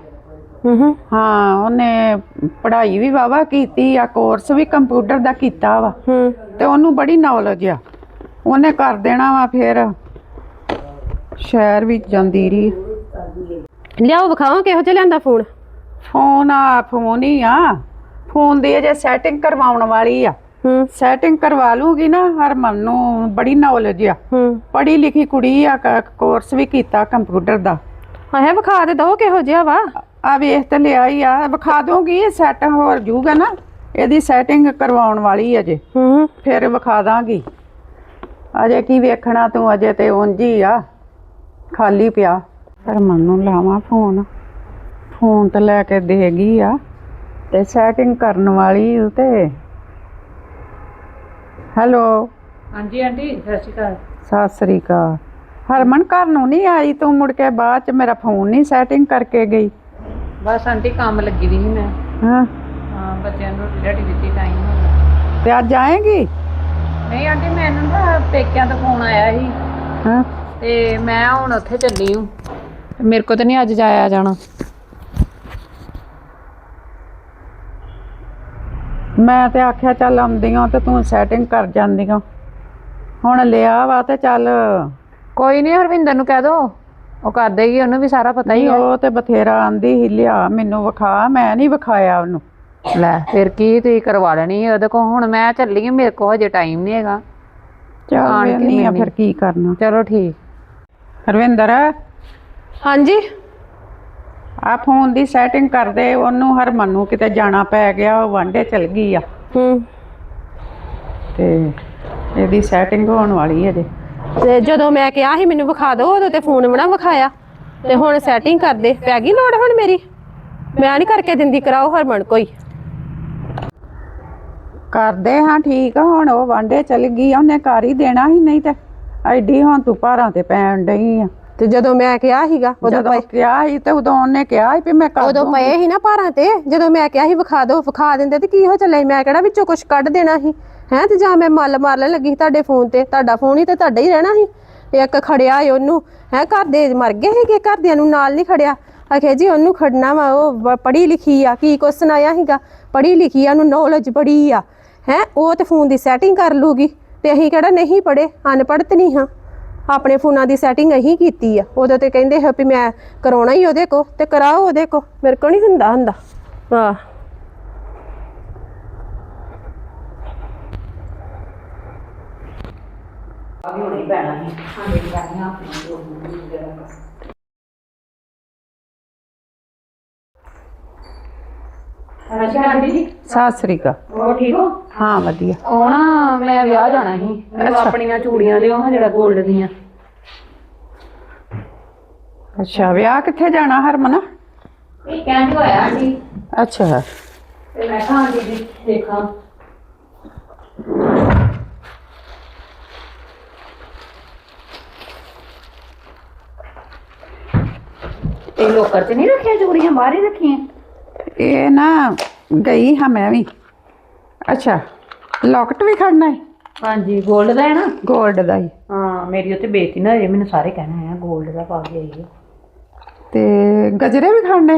ਹੂੰ ਹੂੰ। ਹਾਂ ਉਹਨੇ ਪੜ੍ਹਾਈ ਵੀ ਵਾਵਾ ਕੀਤੀ ਆ ਕੋਰਸ ਵੀ ਕੰਪਿਊਟਰ ਦਾ ਕੀਤਾ ਵਾ। ਹੂੰ। ਤੇ ਉਹਨੂੰ ਬੜੀ ਨੌਲੇਜ ਆ। ਉਹਨੇ ਕਰ ਦੇਣਾ ਵਾ ਫਿਰ। ਸ਼ਹਿਰ ਵਿੱਚ ਜਾਂਦੀ ਰਹੀ। ਲਿਆਓ ਵਿਖਾਓ ਕਿਹੋ ਜਿਹਾ ਲਿਆਂਦਾ ਫੋਨ ਫੋਨ ਆ ਫੋਨ ਹੀ ਆ। ਫੋਨ ਦੀ ਅਜੇ ਸੈਟਿੰਗ ਕਰਵਾਉਣ ਵਾਲੀ ਆ। ਹੂੰ। ਸੈਟਿੰਗ ਕਰਵਾ ਲੂਗੀ ਨਾ ਹਰਮਨ ਨੂੰ ਬੜੀ ਨੌਲੇਜ ਆ। ਹੂੰ। ਪੜ੍ਹੀ ਲਿਖੀ ਕੁੜੀ ਆ ਕੋਰਸ ਵੀ ਕੀਤਾ ਕੰਪਿਊਟਰ ਦਾ। ਆਹੇ ਵਿਖਾ ਤੇ ਦੋ ਕਿਹੋ ਜਿਹਾ ਵਾ। ਆ ਵੇਖ ਤੇ ਲਿਆ ਹੀ ਆ ਵਿਖਾ ਦੂੰਗੀ ਸੈੱਟ ਹੋਰ ਜੂਗਾ ਨਾ। ਇਹਦੀ ਸੈਟਿੰਗ ਕਰਵਾਉਣ ਵਾਲੀ ਅਜੇ ਹੂੰ। ਫਿਰ ਵਿਖਾ ਦਾਂਗੀ। ਅਜੇ ਕੀ ਵੇਖਣਾ ਤੂੰ ਅਜੇ ਤੇ ਉਂਝ ਹੀ ਆ। ਖਾਲੀ ਪਿਆ। ਹਰਮਨ ਨੂੰ ਲਾਵਾਂ ਫੋਨ ਫੋਨ ਤੇ ਲੈ ਕੇ ਦੇ ਗਈ ਆ। ਤੇ ਸੈਟਿੰਗ ਕਰਨ ਵਾਲੀ ਤੇ। ਹੈਲੋ। ਹਾਂਜੀ ਆਂਟੀ ਸਤਿ ਸ਼੍ਰੀ ਅਕਾਲ। ਸਤਿ ਸ੍ਰੀ ਅਕਾਲ। ਹਰਮਨ ਘਰ ਨੂੰ ਨਹੀਂ ਆਈ ਤੂੰ ਮੁੜ ਕੇ ਬਾਅਦ ਚ ਮੇਰਾ ਫੋਨ ਨਹੀਂ ਸੈਟਿੰਗ ਕਰਕੇ ਗਈ? ਬਸ ਆਂਟੀ ਕੰਮ ਲੱਗੀ ਦੀ ਸੀ ਮੈਂ। ਹਾਂ। ਹਾਂ ਬੱਚਿਆਂ ਨੂੰ ਰੋਟੀ ਦਿੱਤੀ ਟਾਈਮ ਹੋ ਗਿਆ ਤੇ ਅੱਜ ਆਏਗੀ? ਨਹੀਂ ਆਂਟੀ ਮੈਨੂੰ ਨਾ ਪੇਕਿਆਂ ਤੋਂ ਫੋਨ ਆਇਆ ਸੀ। ਹਾਂ। ਤੇ ਮੈਂ ਹੁਣ ਉੱਥੇ ਚੱਲੀ ਹੂੰ। ਮੇਰੇ ਕੋ ਤਾਂ ਨਹੀਂ ਅੱਜ ਜਾਇਆ ਜਾਣਾ। ਮੈਂ ਤੇ ਆਖਿਆ ਚੱਲ ਆਉਂਦੀਆਂ ਤੇ ਤੂੰ ਸੈਟਿੰਗ ਕਰ ਜਾਂਦੀਆਂ। ਹੁਣ ਲਿਆ ਵਾ ਤੇ ਚੱਲ। ਕੋਈ ਨਹੀਂ ਹਰਵਿੰਦਰ ਨੂੰ ਕਹਿ ਦੋ। ਉਹ ਕਰ ਦੇਗੀ ਉਹਨੂੰ ਵੀ ਸਾਰਾ ਪਤਾ ਹੀ ਨਹੀਂ ਹੈ ਉਹ ਤੇ ਬਥੇਰਾ ਆਂਦੀ ਸੀ ਲਿਆ ਮੈਨੂੰ ਵਿਖਾ ਮੈਂ ਨਹੀਂ ਵਿਖਾਇਆ ਉਹਨੂੰ। ਲੈ ਫਿਰ ਕੀ ਤੁਸੀਂ ਕਰਵਾ ਲੈਣੀ ਹੈ ਉਹਦੇ ਕੋ ਹੁਣ ਮੈਂ ਚੱਲੀ ਹਾਂ ਮੇਰੇ ਕੋ ਹਜੇ ਟਾਈਮ ਨਹੀਂ ਹੈਗਾ। ਚੱਲ ਆਣ ਕੇ ਵੇਖਨੀ ਆ। ਫਿਰ ਕੀ ਕਰਨਾ। ਚਲੋ ਠੀਕ। ਹਰਵਿੰਦਰ? ਹਾਂਜੀ? ਆ ਫੋਨ ਦੀ ਸੈਟਿੰਗ ਕਰ ਦੇ ਉਹਨੂੰ ਹਰਮਨ ਨੂੰ ਕਿਤੇ ਜਾਣਾ ਪੈ ਗਿਆ ਉਹ ਵਾਂਡੇ ਚਲ ਗਈ ਆ। ਹੂੰ। ਤੇ ਇਹਦੀ ਸੈਟਿੰਗ ਹੋਣ ਵਾਲੀ ਹੈ ਜੇ ਤੇ ਜਦੋਂ ਮੈਂ ਕਿਹਾ ਸੀ ਮੈਨੂੰ ਵਿਖਾ ਦਿਓ ਉਦੋਂ ਤੇ ਫੋਨ ਬਣਾ ਵਿਖਾਇਆ। ਤੇ ਹੁਣ ਸੈਟਿੰਗ ਕਰ ਦੇ ਪੈ ਗਈ ਲੋੜ ਹੁਣ ਮੇਰੀ? ਮੈਂ ਨਹੀਂ ਕਰਕੇ ਦਿੰਦੀ ਕਰਾਓ ਹਰਮਨ ਕੋਈ। ਕਰਦੇ ਹਾਂ ਠੀਕ ਆ ਹੁਣ ਉਹ ਵਾਂਡੇ ਚਲ ਗਈ ਆ ਉਹਨੇ ਕਰ ਹੀ ਦੇਣਾ ਸੀ ਨਹੀਂ ਤੇ ਐਡੀ ਹੁਣ ਤੂੰ ਭਾਰਾਂ ਤੇ ਪੈਣ ਡਈ ਆ। ਤੇ ਜਦੋਂ ਮੈਂ ਕਿਹਾ ਸੀਗਾ ਉਦੋਂ ਜਦੋਂ ਪਏ ਕਿਹਾ ਸੀ ਤੇ ਉਦੋਂ ਉਹਨੇ ਕਿਹਾ ਸੀ ਵੀ ਮੈਂ ਕਰ ਉਦੋਂ ਪਏ ਸੀ ਨਾ ਭਾਰਾਂ ਤੇ ਜਦੋਂ ਮੈਂ ਕਿਹਾ ਸੀ ਵਿਖਾ ਦਿਓ ਵਿਖਾ ਦਿੰਦੇ ਤੇ ਕੀ ਹੋ ਚੱਲੇ ਮੈਂ ਕਿਹੜਾ ਵਿੱਚੋਂ ਕੁਝ ਕੱਢ ਦੇਣਾ ਸੀ? ਹੈ ਤੇ ਜਾਂ ਮੈਂ ਮੱਲ ਮਾਰਨ ਲੱਗੀ ਸੀ ਤੁਹਾਡੇ ਫੋਨ ਤੇ ਤੁਹਾਡਾ ਫੋਨ ਹੀ ਤੇ ਤੁਹਾਡਾ ਹੀ ਰਹਿਣਾ ਸੀ। ਇੱਕ ਖੜਿਆ ਏ ਉਹਨੂੰ ਹੈ ਘਰ ਦੇ ਮਰ ਗਏ ਸੀਗੇ ਘਰਦਿਆਂ ਨੂੰ ਨਾਲ ਨਹੀਂ ਖੜਿਆ। ਆਖਿਆ ਜੀ ਉਹਨੂੰ ਖੜਨਾ ਵਾ ਉਹ ਪੜ੍ਹੀ ਲਿਖੀ ਆ ਕੀ ਕੁਛ ਸੁਣਾਇਆ ਸੀਗਾ? ਪੜ੍ਹੀ ਲਿਖੀ ਆ ਉਹਨੂੰ ਨੌਲੇਜ ਬੜੀ ਆ। ਹੈ ਉਹ ਤੇ ਫੋਨ ਦੀ ਸੈਟਿੰਗ ਕਰ ਲੂਗੀ ਤੇ ਅਸੀਂ ਕਿਹੜਾ ਨਹੀਂ ਪੜ੍ਹੇ ਅਨਪੜ੍ਹ ਤੇ ਨਹੀਂ ਹਾਂ। ਆਪਣੇ ਫੋਨਾਂ ਦੀ ਸੈਟਿੰਗ ਅਸੀਂ ਕੀਤੀ ਆ। ਉਦੋਂ ਤੇ ਕਹਿੰਦੇ ਹੈ ਵੀ ਮੈਂ ਕਰਾਉਣਾ ਹੀ ਉਹਦੇ ਕੋ ਤੇ ਕਰਾਓ ਉਹਦੇ ਕੋ ਮੇਰੇ ਕੋ ਨਹੀਂ ਹੁੰਦਾ ਹੁੰਦਾ। ਆ ਸਤਿ ਸ੍ਰੀ ਅਕਾਲ। ਉਹ ਠੀਕ ਹੋ? ਹਾਂ ਵਧੀਆ। ਉਹ ਨਾ ਮੈਂ ਵਿਆਹ ਜਾਣਾ ਸੀ। ਮੈਨੂੰ ਆਪਣੀਆਂ ਚੂੜੀਆਂ ਲਿਓ ਹਾਂ ਜਿਹੜਾ 골ਡ ਦੀਆਂ। ਅੱਛਾ ਵਿਆਹ ਕਿੱਥੇ ਜਾਣਾ ਹਰਮਨ? ਇਹ ਕਹਿੰਦੇ ਹੋਇਆ ਆਂਟੀ ਅੱਛਾ। ਤੇ ਮੈਂ ਕਿਹਾ ਆਂਟੀ ਜੀ ਦੇਖਾਂ। ਇਹ ਲੋਕਰ ਚ ਨਹੀਂ ਰੱਖਿਆ ਚੂੜੀਆਂ? ਬਾਹਰ ਹੀ ਰੱਖੀਆਂ? ਇਹ ਨਾ ਗਈ ਹਾਂ ਮੈਂ ਵੀ। ਅੱਛਾ ਲੌਕਟ ਵੀ ਖੜਨਾ ਹੈ? ਹਾਂਜੀ 골ਡ ਦਾ ਹੈ ਨਾ? 골ਡ ਦਾ ਹੀ। ਹਾਂ ਮੇਰੀ ਉੱਤੇ ਬੇਇੱਜ਼ਤੀ ਨਾ ਇਹ ਮੈਨੂੰ ਸਾਰੇ ਕਹਿਣਾ ਹੈ 골ਡ ਦਾ ਪਾ ਕੇ ਆਈਏ। ਤੇ ਗਜਰੇ ਵੀ ਖੜਨੇ?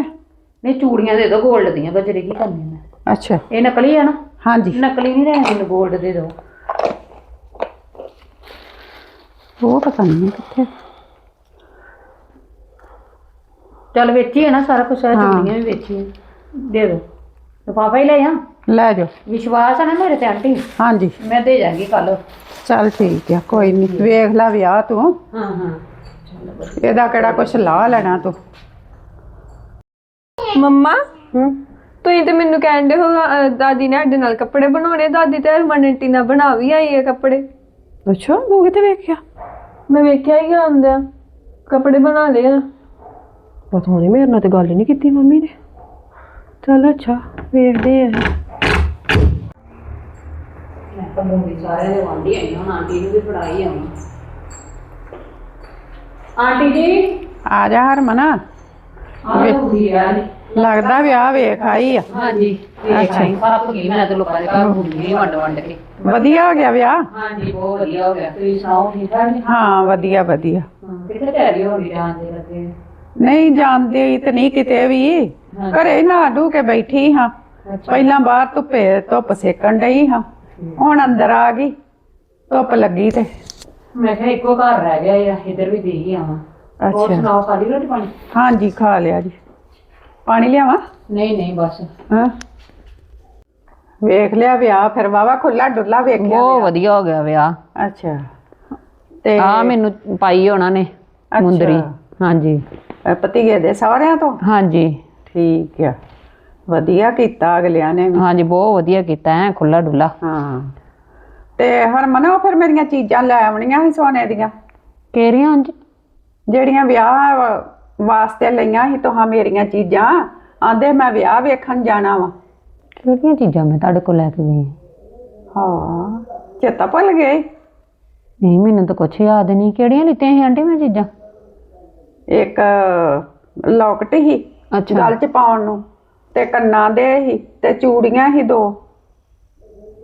ਨਹੀਂ ਚੂੜੀਆਂ ਦੇ ਦਿਓ 골ਡ ਦੀਆਂ ਗਜਰੇ ਕੀ ਕਰਨੇ ਮੈਂ ਅੱਛਾ। ਇਹ ਨਕਲੀ ਹੈ ਨਾ? ਹਾਂਜੀ। ਨਕਲੀ ਨਹੀਂ ਰਹਿਣ ਮੈਨੂੰ 골ਡ ਦੇ ਦੋ ਉਹ ਪਤਾ ਨਹੀਂ ਕਿੱਥੇ। ਚਲ ਵੇਚੀ ਹੈ ਨਾ ਸਾਰਾ ਕੁਝ ਹੈ। ਚੂੜੀਆਂ ਵੀ ਵੇਚੀਆਂ। ਦੇ ਦਿਓ ਲਿਫਾਫਾ ਹੀ ਲੈ ਆ। ਲੈ ਜਾਓ ਵਿਸ਼ਵਾਸ ਹੈ ਨਾ ਮੇਰੇ ਤੇ ਆਂਟੀ। ਹਾਂਜੀ। ਮੈਂ ਦੇ ਜਾਗੀ ਕੱਲ ਚੱਲ ਠੀਕ ਆ ਕੋਈ ਨਹੀਂ ਵੇਖ ਲੈ ਵਿਆਹ ਤੂੰ। ਹਾਂ ਹਾਂ। ਇਹਦਾ ਕਿਹੜਾ ਕੁਛ ਲਾ ਲੈਣਾ ਤੂੰ। ਮੰਮਾ ਤੁਸੀਂ ਤੇ ਮੈਨੂੰ ਕਹਿੰਦੇ ਹੋ ਅਹ, ਦਾਦੀ ਨੇ ਸਾਡੇ ਨਾਲ ਕੱਪੜੇ ਬਣਾਉਣੇ। ਦਾਦੀ ਤੇ ਹਰਮਨਟੀ ਨਾਲ ਬਣਾ ਵੀ ਆਈ ਹੈ ਕੱਪੜੇ। ਅੱਛਾ ਉਹ ਕਿਤੇ ਵੇਖਿਆ? ਮੈਂ ਵੇਖਿਆ ਹੀ ਆਉਂਦਾ ਕੱਪੜੇ ਬਣਾ ਲਏ ਆ। ਪਤਾ ਨਹੀਂ ਮੇਰੇ ਨਾਲ ਤੇ ਗੱਲ ਹੀ ਨਹੀਂ ਕੀਤੀ ਮੰਮੀ ਨੇ। ਚਲ ਅੱਛਾ ਵੇਖਦੇ ਆ। ਮੈਂ ਤਾਂ ਮੂੰਗੀ ਸਾਰੇ ਦੇ ਵਾਂਡੀ ਆਈ ਹੁਣ ਆਂਟੀ ਨੂੰ ਵੀ ਫੜਾਈ ਆਵਾਂ ਆਂਟੀ ਜੀ? ਆ ਜਾ ਹਰਮਨ। ਆ ਲਓ ਵੀ ਆ ਲੱਗਦਾ ਵਿਆਹ ਵੇਖ ਆਈ ਆ। ਹਾਂਜੀ ਅੱਛਾ। ਪਾਪ ਗਈ ਮੈਂ ਤੇ ਲੋਕਾਂ ਦੇ ਘਰ ਹੁੰਦੀ ਵੰਡ ਵੰਡ ਕੇ। ਵਧੀਆ ਹੋ ਗਿਆ ਵਿਆਹ? ਹਾਂਜੀ ਬਹੁਤ ਵਧੀਆ ਹੋ ਗਿਆ। ਤੁਸੀਂ ਸੁਣਾਓ ਠੀਕ ਠਾਕ ਜੀ? ਹਾਂ ਵਧੀਆ ਵਧੀਆ। ਕਿੱਥੇ ਤਿਆਰੀ ਹੋ ਰਹੀ ਜਾਣ ਦੇ ਲੱਗੇ? ਨਹੀਂ ਜਾਂਦੀ ਤੇ ਨਹੀਂ ਕਿਤੇ ਵੀ। ਘਰੇ ਨਾ ਡੂ ਕੇ ਬੈਠੀ ਹਾਂ। ਪਹਿਲਾਂ ਬਾਹਰ ਧੁੱਪੇ ਧੁੱਪ ਸੇਕਣ ਡਈ ਹਾਂ। ਹੁਣ ਅੰਦਰ ਆ ਗਈ। ਧੁੱਪ ਲੱਗੀ ਤੇ। ਮੈਂ ਕਿਹਾ ਇੱਕੋ ਘਰ ਰਹਿ ਗਿਆ ਆ ਇੱਧਰ ਵੀ ਦੇ ਹੀ ਆਵਾਂ। ਹੋਰ ਅੱਛਾ। ਸੁਣਾਓ ਖਾਲੀ ਰੋਟੀ ਪਾਣੀ? ਹਾਂਜੀ ਖਾ ਲਿਆ ਜੀ। ਪਾਣੀ ਲਿਆਵਾਂ? ਨਹੀਂ ਨਹੀਂ ਬਸ। ਹਾਂ। ਵੇਖ ਲਿਆ ਵਿਆਹ ਫਿਰ ਵਾਵਾ ਖੁੱਲਾ ਡੁੱਲਾ ਵੇਖਿਆ ਬਹੁਤ ਵਧੀਆ ਹੋ ਗਿਆ ਵਿਆਹ। ਅੱਛਾ। ਤੇ ਆ ਮੈਨੂੰ ਪਾਈ ਉਹਨਾਂ ਨੇ ਮੁੰਦਰੀ। ਹਾਂਜੀ। ਅ, ਭਤੀਏ ਦੇ ਸਹੁਰਿਆਂ ਤੋਂ? ਹਾਂਜੀ। ਠੀਕ ਆ। ਵਧੀਆ ਕੀਤਾ ਅਗਲਿਆਂ ਨੇ ਵੀ। ਹਾਂਜੀ ਬਹੁਤ ਵਧੀਆ ਕੀਤਾ ਐ ਖੁੱਲਾ ਡੁੱਲਾ। ਹਾਂ। ਤੇ ਹਰਮਨ ਉਹ ਫਿਰ ਮੇਰੀਆਂ ਚੀਜ਼ਾਂ ਲੈ ਆਉਣੀਆਂ ਸੀ ਸੋਨੇ ਦੀਆਂ। ਕਿਹੜੀਆਂ ਹਾਂਜੀ ਜਿਹੜੀਆਂ ਵਿਆਹ ਵ- ਵਾਸਤੇ ਲਈਆਂ ਸੀ ਤੁਹਾਂ ਮੇਰੀਆਂ ਚੀਜ਼ਾਂ। ਆਂਦੇ ਮੈਂ ਵਿਆਹ ਵੇਖਣ ਜਾਣਾ ਵਾ। ਕਿਹੜੀਆਂ ਚੀਜ਼ਾਂ ਮੈਂ ਤੁਹਾਡੇ ਕੋਲ ਲੈ ਕੇ ਗਈ ਹਾਂ ਚੇਤਾ ਭੁੱਲ ਗਏ? ਨਹੀਂ ਮੈਨੂੰ ਤਾਂ ਕੁਛ ਯਾਦ ਨਹੀਂ। ਕਿਹੜੀਆਂ ਲਿੱਤੀਆਂ ਸੀ ਆਂਟੀ ਮੈਂ ਚੀਜ਼ਾਂ? ਇੱਕ ਲੋਕਟ ਹੀ ਅੱਛਾ। ਗਲ ਚ ਪਾਉਣ ਨੂੰ। ਤੇ ਕੰਨਾਂ ਦੇ ਹੀ ਤੇ ਚੂੜੀਆਂ ਹੀ ਦੋ।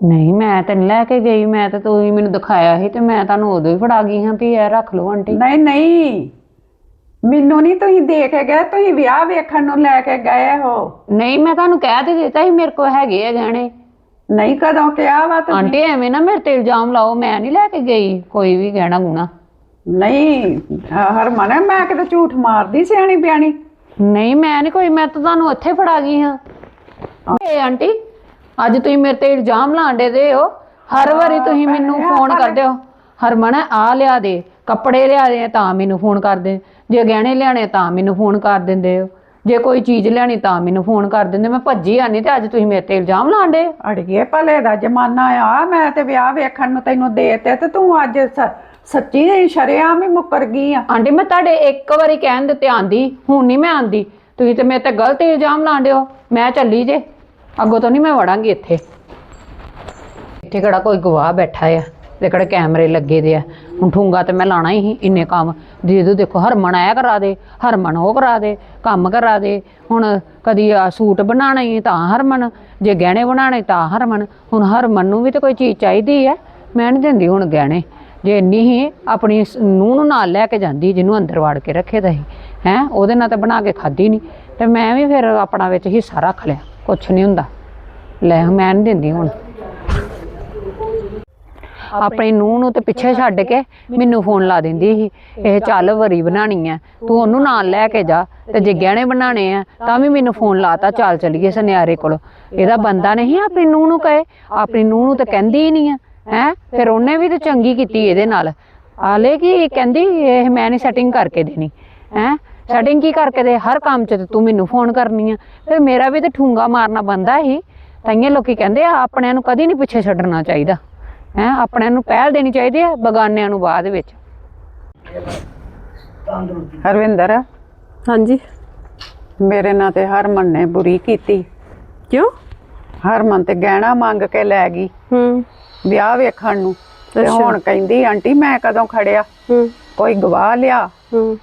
ਨਹੀਂ ਮੈਂ ਤਾਂ ਨੀ ਲੈ ਕੇ ਗਈ ਮੈਂ ਤਾਂ ਤੁਸੀਂ ਮੈਨੂੰ ਦਿਖਾਇਆ ਸੀ ਤੇ ਮੈਂ ਤੁਹਾਨੂੰ ਉਦੋਂ ਹੀ ਫੜਾ ਗਈ ਹਾਂ ਵੀ ਇਹ ਰੱਖ ਲਓ ਆਂਟੀ। ਨਹੀਂ ਨਹੀਂ। ਮੈਨੂੰ ਨਹੀਂ ਤੁਸੀਂ ਦੇ ਕੇ ਗਏ ਤੁਸੀਂ ਵਿਆਹ ਵੇਖਣ ਨੂੰ ਲੈ ਕੇ ਗਏ ਹੋ। ਨਹੀਂ ਮੈਂ ਤੁਹਾਨੂੰ ਕਹਿ ਤੇ ਦਿੱਤਾ ਸੀ ਮੇਰੇ ਕੋਲ ਹੈਗੇ ਆ ਗਹਿਣੇ। ਨਹੀਂ ਕਦੋਂ ਕਿਹਾ ਵਾ ਤੁਸੀਂ? ਆਂਟੀ ਐਵੇਂ ਨਾ ਮੇਰੇ ਤੇ ਇਲਜ਼ਾਮ ਲਾਓ ਮੈਂ ਨਹੀਂ ਲੈ ਕੇ ਗਈ ਕੋਈ ਵੀ ਗਹਿਣਾ ਗੁਣਾ ਨਹੀਂ ਹ- ਹਰਮਨ ਮੈਂ ਕਿਤੇ ਝੂਠ ਮਾਰਦੀ ਸਿਆਣੀ ਬਿਆਣੀ ਨਹੀਂ ਮੈਂ ਨਹੀਂ ਕੋਈ ਮੈਂ ਤਾਂ ਤੁਹਾਨੂੰ ਇੱਥੇ ਫੜਾ ਗਈ ਹਾਂ। ਏ ਆਂਟੀ ਅੱਜ ਤੁਸੀਂ ਮੇਰੇ ਤੇ ਇਲਜ਼ਾਮ ਲਾਉਂਦੇ ਦੇ ਹੋ। ਹਰ ਵਾਰੀ ਤੁਸੀਂ ਮੈਨੂੰ ਫੋਨ ਕਰਦੇ ਹੋ। ਹਰਮਨ ਆ ਲਿਆ ਦੇ ਕੱਪੜੇ ਲਿਆ ਦੇ ਤਾਂ ਮੈਨੂੰ ਫੋਨ ਕਰਦੇ ਜੇ ਗਹਿਣੇ ਲਿਆਣੇ ਤਾਂ ਮੈਨੂੰ ਫੋਨ ਕਰ ਦਿੰਦੇ ਹੋ। ਜੇ ਕੋਈ ਚੀਜ਼ ਲੈਣੀ ਤਾਂ ਮੈਨੂੰ ਫੋਨ ਕਰ ਦਿੰਦੇ ਮੈਂ ਭੱਜੀ ਆਨੀ ਤੇ ਅੱਜ ਤੁਸੀਂ ਮੇਰੇ ਤੇ ਇਲਜ਼ਾਮ ਲਾਉਂਦੇ ਅੜੀਏ ਭਲੇ ਦਾ ਜ਼ਮਾਨਾ ਆ। ਮੈਂ ਤੇ ਵਿਆਹ ਵੇਖਣ ਨੂੰ ਤੈਨੂੰ ਦੇਤੇ ਤੇ ਤੂੰ ਅੱਜ ਸ- ਸੱਚੀ ਸ਼ਰਿਆਮ ਹੀ ਮੁੱਕਰ ਗਈ ਆ। ਆਂਟੀ, ਮੈਂ ਤੁਹਾਡੇ ਇੱਕ ਵਾਰੀ ਕਹਿਣ ਦਿੱਤੇ ਆਂਦੀ, ਹੁਣ ਨਹੀਂ ਮੈਂ ਆਂਦੀ। ਤੁਸੀਂ ਤੇ ਮੇਰੇ ਤੇ ਗਲਤ ਇਲਜ਼ਾਮ ਲਾਉਂਦੇ ਹੋ। ਮੈਂ ਚੱਲੀ ਜੇ। ਅੱਗੋਂ ਤੋਂ ਨਹੀਂ ਮੈਂ ਵੜਾਂਗੀ ਇੱਥੇ। ਇੱਥੇ ਕਿਹੜਾ ਕੋਈ ਗਵਾਹ ਬੈਠਾ ਆ, ਤੇ ਕਿਹੜੇ ਕੈਮਰੇ ਲੱਗੇ ਦੇ ਆ। ਹੁਣ ਠੂੰਗਾ ਤੇ ਮੈਂ ਲਾਣਾ ਹੀ ਇੰਨੇ ਕੰਮ। ਜਦੋਂ ਦੇਖੋ, ਹਰਮਨ ਆਇਆ ਕਰਾ ਦੇ। ਹਰਮਨ ਉਹ ਕਰਾ ਦੇ, ਕੰਮ ਕਰਾ ਦੇ। ਹੁਣ ਕਦੀ ਆ ਸੂਟ ਬਣਾਣਾ ਹੀ ਤਾਂ ਹਰਮਨ, ਜੇ ਗਹਿਣੇ ਬਣਾਣੇ ਤਾਂ ਹਰਮਨ। ਹੁਣ ਹਰਮਨ ਨੂੰ ਵੀ ਤੇ ਕੋਈ ਚੀਜ਼ ਚਾਹੀਦੀ ਹੈ ਮੈਂ ਨਹੀਂ ਦਿੰਦੀ ਹੁਣ ਗਹਿਣੇ। ਜੇ ਇੰਨੀ ਹੀ ਆਪਣੀ ਨੂੰਹ ਨੂੰ ਨਾਲ ਲੈ ਕੇ ਜਾਂਦੀ, ਜਿਹਨੂੰ ਅੰਦਰ ਵਾੜ ਕੇ ਰੱਖੇ ਦਾ ਸੀ ਹੈ, ਉਹਦੇ ਨਾਲ ਤਾਂ ਬਣਾ ਕੇ ਖਾਦੀ ਨਹੀਂ ਤੇ ਮੈਂ ਵੀ ਫਿਰ ਆਪਣਾ ਵਿੱਚ ਹਿੱਸਾ ਰੱਖ ਲਿਆ, ਕੁਛ ਨਹੀਂ ਹੁੰਦਾ। ਲੈ, ਮੈਂ ਨਹੀਂ ਦਿੰਦੀ ਹੁਣ। ਆਪਣੀ ਨੂੰਹ ਨੂੰ ਤੇ ਪਿੱਛੇ ਛੱਡ ਕੇ ਮੈਨੂੰ ਫੋਨ ਲਾ ਦਿੰਦੀ ਸੀ, ਇਹ ਚੱਲ ਵਰੀ ਬਣਾਣੀ ਹੈ ਤੂੰ ਉਹਨੂੰ ਨਾਲ ਲੈ ਕੇ ਜਾ, ਤੇ ਜੇ ਗਹਿਣੇ ਬਣਾਣੇ ਆ, ਤਾਂ ਵੀ ਮੈਨੂੰ ਫੋਨ ਲਾਤਾ, ਚੱਲ ਚਲੀਏ ਸਨਿਆਰੇ ਕੋਲ। ਇਹਦਾ ਬੰਦਾ ਨਹੀਂ ਆਪਣੀ ਨੂੰਹ ਨੂੰ ਕਹੇ, ਆਪਣੀ ਨੂੰਹ ਨੂੰ ਤਾਂ ਕਹਿੰਦੀ ਹੀ ਨਹੀਂ ਹੈ ਹੈ? ਫਿਰ ਉਹਨੇ ਵੀ ਤਾਂ ਚੰਗੀ ਕੀਤੀ ਇਹਦੇ ਨਾਲ। ਆਲੇ ਕੀ ਕਹਿੰਦੀ ਇਹ ਮੈਂ ਨਹੀਂ ਸੈਟਿੰਗ ਕਰਕੇ ਦੇਣੀ। ਹੈ? ਸੈਟਿੰਗ ਕੀ ਕਰਕੇ ਦੇ? ਹਰ ਕੰਮ 'ਚ ਤੇ ਤੂੰ ਮੈਨੂੰ ਫੋਨ ਕਰਨੀ ਆ। ਫਿਰ ਮੇਰਾ ਵੀ ਤੇ ਠੂੰਗਾ ਮਾਰਨਾ ਬੰਦਾ ਹੀ। ਤਾਈਏ ਲੋਕੀ ਕਹਿੰਦੇ ਆ ਆਪਣਿਆਂ ਨੂੰ ਕਦੀ ਨਹੀਂ ਪਿੱਛੇ ਛੱਡਣਾ ਚਾਹੀਦਾ। ਹੈ? ਆਪਣਿਆਂ ਨੂੰ ਪਹਿਲ ਦੇਣੀ ਚਾਹੀਦੀ ਹੈ ਬਗਾਨਿਆਂ ਨੂੰ ਬਾਅਦ ਵਿੱਚ। ਹਰਵਿੰਦਰ ਹਾਂਜੀ। ਮੇਰੇ ਨਾਲ ਤੇ ਹਰਮਨ ਨੇ ਬੁਰੀ ਕੀਤੀ। ਕਿਉਂ? ਹਰਮਨ ਤੇ ਗਹਿਣਾ ਮੰਗ ਕੇ ਲੈ ਗਈ। ਹੂੰ। ਵਿਆਹ ਵੇਖਣ ਨੂੰ। ਤੇ। ਹੁਣ ਕਹਿੰਦੀ ਆਂਟੀ ਮੈਂ ਕਦੋਂ ਖੜਿਆ? ਹੂੰ। ਕੋਈ ਗਵਾਹ ਲਿਆ। ਹੂੰ।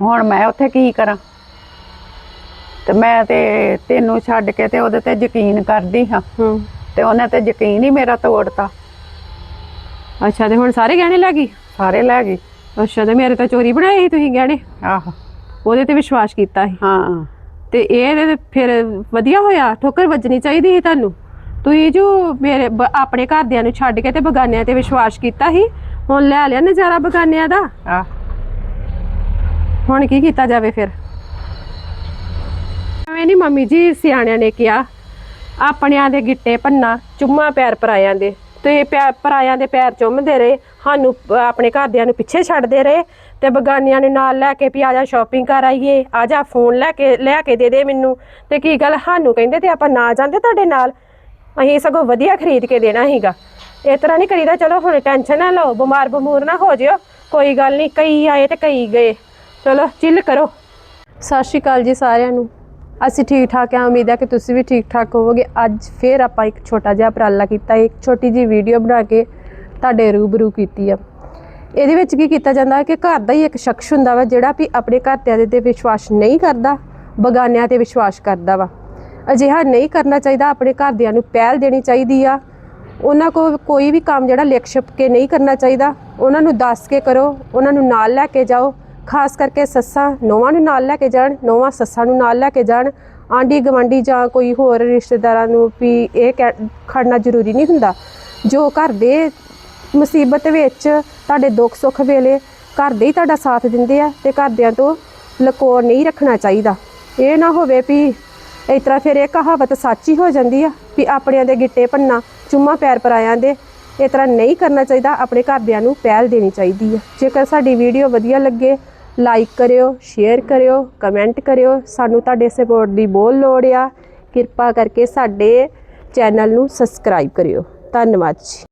ਹੁਣ ਮੈਂ ਉੱਥੇ ਕੀ ਕਰਾਂ? ਤੇ ਮੈਂ ਤੇ ਤੈਨੂੰ ਛੱਡ ਕੇ ਤੇ ਉਹਦੇ ਤੇ ਯਕੀਨ ਕਰਦੀ ਹਾਂ। ਹੂੰ। ਤੇ ਉਹਨੇ ਤੇ ਯਕੀਨ ਹੀ ਮੇਰਾ ਤੋੜਤਾ। ਅੱਛਾ ਤੇ ਹੁਣ ਸਾਰੇ ਗਹਿਣੇ ਲੈ ਗਈ? ਸਾਰੇ ਲੈ ਗਈ। ਅੱਛਾ ਤੇ ਮੇਰੇ ਤਾਂ ਚੋਰੀ ਬਣਾਏ ਸੀ ਤੁਸੀਂ ਗਹਿਣੇ? ਆਹੋ। ਉਹਦੇ ਤੇ ਵਿਸ਼ਵਾਸ ਕੀਤਾ ਸੀ? ਹਾਂ। ਤੇ ਇਹ ਫਿਰ ਵਧੀਆ ਹੋਇਆ? ਠੋਕਰ ਵੱਜਣੀ ਚਾਹੀਦੀ ਸੀ ਤੁਹਾਨੂੰ? ਤੁਸੀਂ ਜੋ ਮੇਰੇ ਬ- ਆਪਣੇ ਘਰਦਿਆਂ ਨੂੰ ਛੱਡ ਕੇ ਤੇ ਬਗਾਨਿਆਂ ਤੇ ਵਿਸ਼ਵਾਸ ਕੀਤਾ ਸੀ? ਹੁਣ ਲੈ ਲਿਆ ਨਜ਼ਾਰਾ ਬਗਾਨਿਆਂ ਦਾ? ਆਹ ਹੁਣ ਕੀ ਕੀਤਾ ਜਾਵੇ ਫਿਰ? ਐਵੇਂ ਨਹੀਂ ਮੰਮੀ ਜੀ ਸਿਆਣਿਆਂ ਨੇ ਕਿਹਾ ਆਪਣਿਆਂ ਦੇ ਗਿੱਟੇ ਪੰਨਾ ਚੁੰਮਾ ਪੈਰ ਪਰਾਇਆਂ ਦੇ। ਤੇ ਪਿਆ- ਪਰਾਇਆਂ ਦੇ ਪੈਰ ਚੁੰਮਦੇ ਰਹੇ ਸਾਨੂੰ ਅਹ, ਆਪਣੇ ਘਰਦਿਆਂ ਨੂੰ ਪਿੱਛੇ ਛੱਡਦੇ ਰਹੇ। ਤੇ ਬਗਾਨੀਆਂ ਨੂੰ ਨਾਲ ਲੈ ਕੇ ਵੀ ਆ ਜਾ ਸ਼ਾਪਿੰਗ ਕਰ ਆਈਏ ਆ ਜਾ ਫੋਨ ਲੈ ਕੇ ਲੈ ਕੇ ਦੇ ਦੇ ਮੈਨੂੰ। ਤੇ ਕੀ ਗੱਲ ਸਾਨੂੰ ਕਹਿੰਦੇ ਤੇ ਆਪਾਂ ਨਾ ਜਾਂਦੇ ਤੁਹਾਡੇ ਨਾਲ? ਅਸੀਂ ਸਗੋਂ ਵਧੀਆ ਖਰੀਦ ਕੇ ਦੇਣਾ ਸੀਗਾ। ਇਸ ਤਰ੍ਹਾਂ ਨਹੀਂ ਕਰੀਦਾ, ਚਲੋ ਹੁਣ ਟੈਨਸ਼ਨ ਨਾ ਲਓ, ਬਿਮਾਰ ਬਮੂਰ ਨਾ ਹੋ ਜਿਓ। ਕੋਈ ਗੱਲ ਨਹੀਂ, ਕਈ ਆਏ ਤੇ ਕਈ ਗਏ। ਚਲੋ, ਚਿੱਲ ਕਰੋ। ਸਤਿ ਸ਼੍ਰੀ ਅਕਾਲ ਜੀ ਸਾਰਿਆਂ ਨੂੰ। ਅਸੀਂ ਠੀਕ ਠਾਕ ਹਾਂ, ਉਮੀਦ ਹੈ ਕਿ ਤੁਸੀਂ ਵੀ ਠੀਕ ਠਾਕ ਹੋਵੋਗੇ। ਅੱਜ ਫੇਰ ਆਪਾਂ ਇੱਕ ਛੋਟਾ ਜਿਹਾ ਉਪਰਾਲਾ ਕੀਤਾ, ਇੱਕ ਛੋਟੀ ਜੀ ਵੀਡੀਓ ਬਣਾ ਕੇ ਤੁਹਾਡੇ ਰੂਬਰੂ ਕੀਤੀ ਆ। ਇਹਦੇ ਵਿੱਚ ਕੀ ਕੀਤਾ ਜਾਂਦਾ ਹੈ ਕਿ ਘਰ ਦਾ ਹੀ ਇੱਕ ਸ਼ਖਸ ਹੁੰਦਾ ਵਾ, ਜਿਹੜਾ ਵੀ ਆਪਣੇ ਘਰਦਿਆਂ ਦੇ ਤੇ ਵਿਸ਼ਵਾਸ ਨਹੀਂ ਕਰਦਾ, ਬਗਾਨਿਆਂ ਤੇ ਵਿਸ਼ਵਾਸ ਕਰਦਾ ਵਾ। ਅਜਿਹਾ ਨਹੀਂ ਕਰਨਾ ਚਾਹੀਦਾ, ਆਪਣੇ ਘਰਦਿਆਂ ਨੂੰ ਪਹਿਲ ਦੇਣੀ ਚਾਹੀਦੀ ਆ। ਉਹਨਾਂ ਕੋ ਕੋਈ ਵੀ ਕੰਮ ਜਿਹੜਾ ਲਿਖ ਛਪ ਕੇ ਨਹੀਂ ਕਰਨਾ ਚਾਹੀਦਾ। ਉਹਨਾਂ ਨੂੰ ਦੱਸ ਕੇ ਕਰੋ, ਉਹਨਾਂ ਨੂੰ ਨਾਲ ਲੈ ਕੇ ਜਾਓ। ਖਾਸ ਕਰਕੇ ਸੱਸਾਂ ਨੌਵਾਂ ਨੂੰ ਨਾਲ ਲੈ ਕੇ ਜਾਣ, ਨੌਵਾਂ ਸੱਸਾਂ ਨੂੰ ਨਾਲ ਲੈ ਕੇ ਜਾਣ। ਆਂਢੀ ਗਵਾਂਢੀ ਜਾਂ ਕੋਈ ਹੋਰ ਰਿਸ਼ਤੇਦਾਰਾਂ ਨੂੰ ਵੀ ਇਹ ਕਹਿ- ਖੜਨਾ ਜ਼ਰੂਰੀ ਨਹੀਂ ਹੁੰਦਾ। ਜੋ ਘਰ ਦੇ ਮੁਸੀਬਤ ਵਿੱਚ ਤੁਹਾਡੇ ਦੁੱਖ ਸੁੱਖ ਵੇਲੇ ਘਰ ਦੇ ਹੀ ਤੁਹਾਡਾ ਸਾਥ ਦਿੰਦੇ ਆ ਤੇ ਘਰਦਿਆਂ ਤੋਂ ਲਕੋ ਨਹੀਂ ਰੱਖਣਾ ਚਾਹੀਦਾ। ਇਹ ਨਾ ਹੋਵੇ ਵੀ ਇਸ ਤਰ੍ਹਾਂ ਫਿਰ ਇਹ ਕਹਾਵਤ ਸੱਚੀ ਹੋ ਜਾਂਦੀ ਆ ਵੀ ਆਪਣਿਆਂ ਦੇ ਗਿੱਟੇ ਭੰਨਾ ਚੁੰਮਾ ਪੈਰ ਪਰਾਇਆਂ ਦੇ ਇਸ ਤਰ੍ਹਾਂ ਨਹੀਂ ਕਰਨਾ ਚਾਹੀਦਾ, ਆਪਣੇ ਘਰਦਿਆਂ ਨੂੰ ਪਹਿਲ ਦੇਣੀ ਚਾਹੀਦੀ ਆ। ਜੇਕਰ ਸਾਡੀ ਵੀਡੀਓ ਵਧੀਆ ਲੱਗੇ ਲਾਈਕ ਕਰਿਓ ਸ਼ੇਅਰ ਕਰਿਓ ਕਮੈਂਟ ਕਰਿਓ। ਸਾਨੂੰ ਤੁਹਾਡੇ ਸਪੋਰਟ ਦੀ ਬਹੁਤ ਲੋੜ ਆ। ਕਿਰਪਾ ਕਰਕੇ ਸਾਡੇ ਚੈਨਲ ਨੂੰ ਸਬਸਕ੍ਰਾਈਬ ਕਰਿਓ। ਧੰਨਵਾਦ ਜੀ।